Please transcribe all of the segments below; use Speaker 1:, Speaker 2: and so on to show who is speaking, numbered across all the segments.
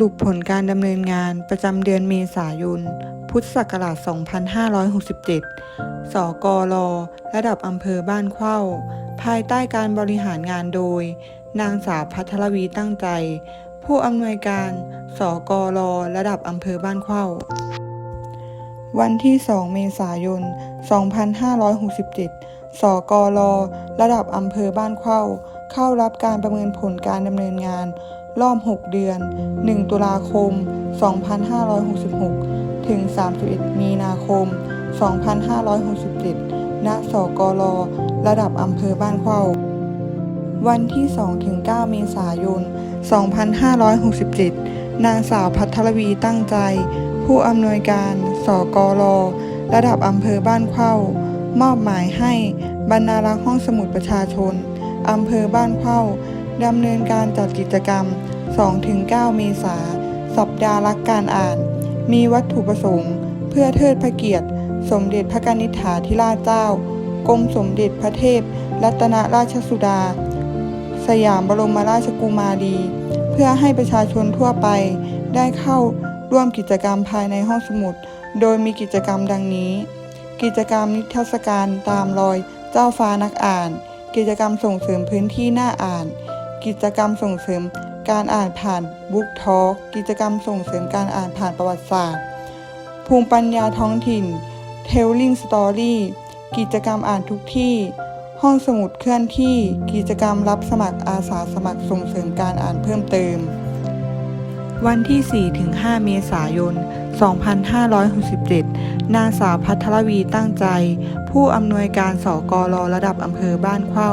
Speaker 1: รุปผลการดำเนินงานประจำเดือนเมษายน พุทธศักราช 2567 สกลระดับอำเภอบ้านเข้า ภายใต้การบริหารงานโดย นางสาวพัทรวีตั้งใจ ผู้อำนวยการ สกลระดับอำเภอบ้านเข้า วันที่ 2 เมษายน 2567 สกลระดับอำเภอบ้านเข้า เข้ารับการประเมินผลการดำเนินงาน รอบ 6 เดือน 1 ตุลาคม 2566 ถึง 31 มีนาคม 2567 ณ สกลระดับอำเภอบ้านเข้า วันที่ 2-9 เมษายน 2567 นางสาวพัทรวีตั้งใจ ผู้อำนวยการ สกลระดับอำเภอบ้านเข้ามอบหมายให้บรรณารักษ์ห้องสมุดประชาชน อำเภอบ้านเข้าดำเนินการจัดกิจกรรม 2-9 เมษาสัปดาห์รักการอ่าน มีวัตถุประสงค์ เพื่อเทิดพระเกียรติ สมเด็จพระกนิษฐาธิราชเจ้ากรมสมเด็จพระเทพ รัตนราชสุดา สยามบรมราชกุมารี เพื่อให้ประชาชนทั่วไป ได้เข้าร่วมกิจกรรมภายในห้องสมุด โดยมีกิจกรรมดังนี้ กิจกรรมนิทรรศการตามรอยเจ้าฟ้านักอ่าน กิจกรรมส่งเสริมพื้นที่หน้าอ่าน กิจกรรมส่งเสริมการอ่านผ่านบุ๊กทอ l k กิจกรรมส่งเสริมการอ่านผ่านประวัติศาสตร์ ภูมิปัญญาท้องถิ่น Telling Story กิจกรรมอ่านทุกที่ ห้องสมุดเคลื่อนที่ กิจกรรมรับสมัครอาสาสมัครส่งเสริมการอ่านเพิ่มเติม วันที่ 4-5 เมษายน 2567 นางสาวพัทรวีตั้งใจ ผู้อำนวยการสกลระดับอำเภอบ้านเข้า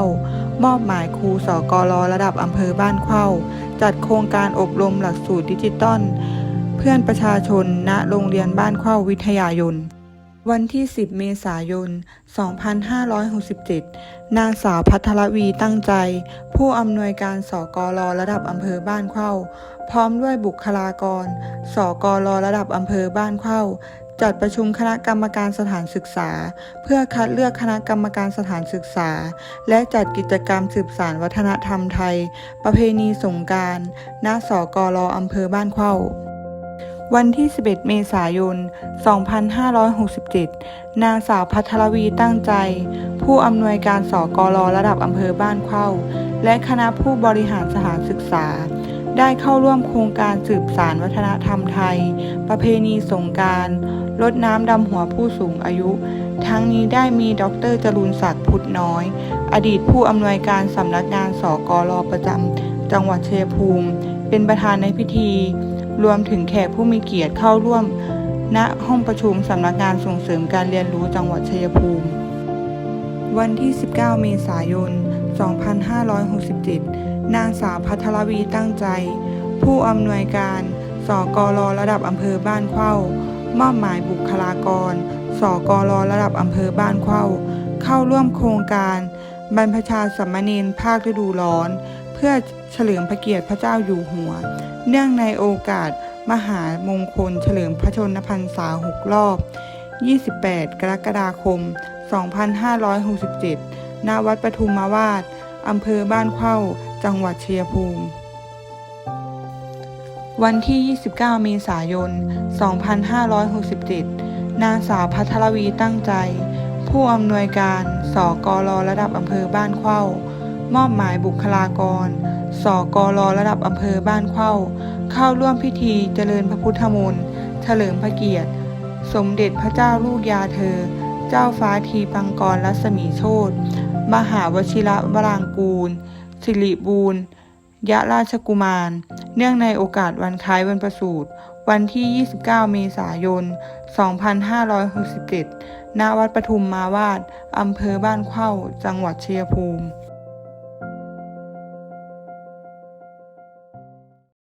Speaker 1: มอบหมายครูสกลระดับอำเภอบ้านเข้า จัดโครงการอบรมหลักสูตรดิจิตอล เพื่อนประชาชนณโรงเรียนบ้านเข้าวิทยายน วันที่ 10 เมษายน 2567 นางสาวพัทรวีตั้งใจ ผู้อำนวยการสกลระดับอำเภอบ้านเข้า พร้อมด้วยบุคลากรสกลระดับอำเภอบ้านเข้า จัดประชุมคณะกรรมการสถานศึกษา เพื่อคัดเลือกคณะกรรมการสถานศึกษา และจัดกิจกรรมสืบสานวัฒนธรรมไทย ประเพณีสงการ ณ สกลอำเภอบ้านเข้า วันที่ 11 เมษายน 2567 นางสาวพัทรวีตั้งใจ ผู้อำนวยการสกลระดับอำเภอบ้านเข้า และคณะผู้บริหารสถานศึกษา ได้เข้าร่วมโครงการสืบสารวัฒนธรรมไทย ประเพณีสงการลดน้ำดำหัวผู้สูงอายุ ทั้งนี้ได้มีดรจรูนศักดิ์พุทธน้อย อดีตผู้อำนวยการสำนักงานสกลประจำจังหวัดเชัยภูมิ เป็นประธานในพิธี รวมถึงแขกผู้มีเกียรติเข้าร่วม ณห้องประชุมสำนักงานส่งเสริมการเรียนรู้จังหวัดชัยภูมิ วันที่ 19 เมษายน 2567 นางสาวพัทรวีตั้งใจ ผู้อำนวยการสกลระดับอำเภอบ้านเข้ามอบหมายบุคลากรสกลระดับอำเภอบ้านเข้า เข้าร่วมโครงการ บรรพชาสัมมเนนภาคฤดูร้อน พื่อเฉลิมพระเกียรติพระเจ้าอยู่หัว เนื่องในโอกาสมหามงคลเฉลิมพระชนมพรรษา6รอบ 28 กรกฎาคม 2567 ณ วัดปทุมมาวาดอำเภอบ้านเข้า จังหวัดเชัยภูมิ วันที่ 29 เมษายน 2567 นางสาวพัทรวีตั้งใจ ผู้อำนวยการสกลระดับอำเภอบ้านเข้า มอบหมายบุคลากร สกลระดับอำเภอบ้านเข้า เข้าร่วมพิธีเจริญพระพุทธมนต์เฉลิมพระเกียรติ สมเด็จพระเจ้าลูกยาเธอ เจ้าฟ้าทีปังกรรัศมีโชตมหาวชิระวรางกูล สิริบูรณ์ยะราชกุมาร เนื่องในโอกาสวันคล้ายวันประสูติวันที่ 29 เมษายน 2567 ณ วัดปทุมมาวาด อำเภอบ้านเข้า จังหวัดเชัยภูมิ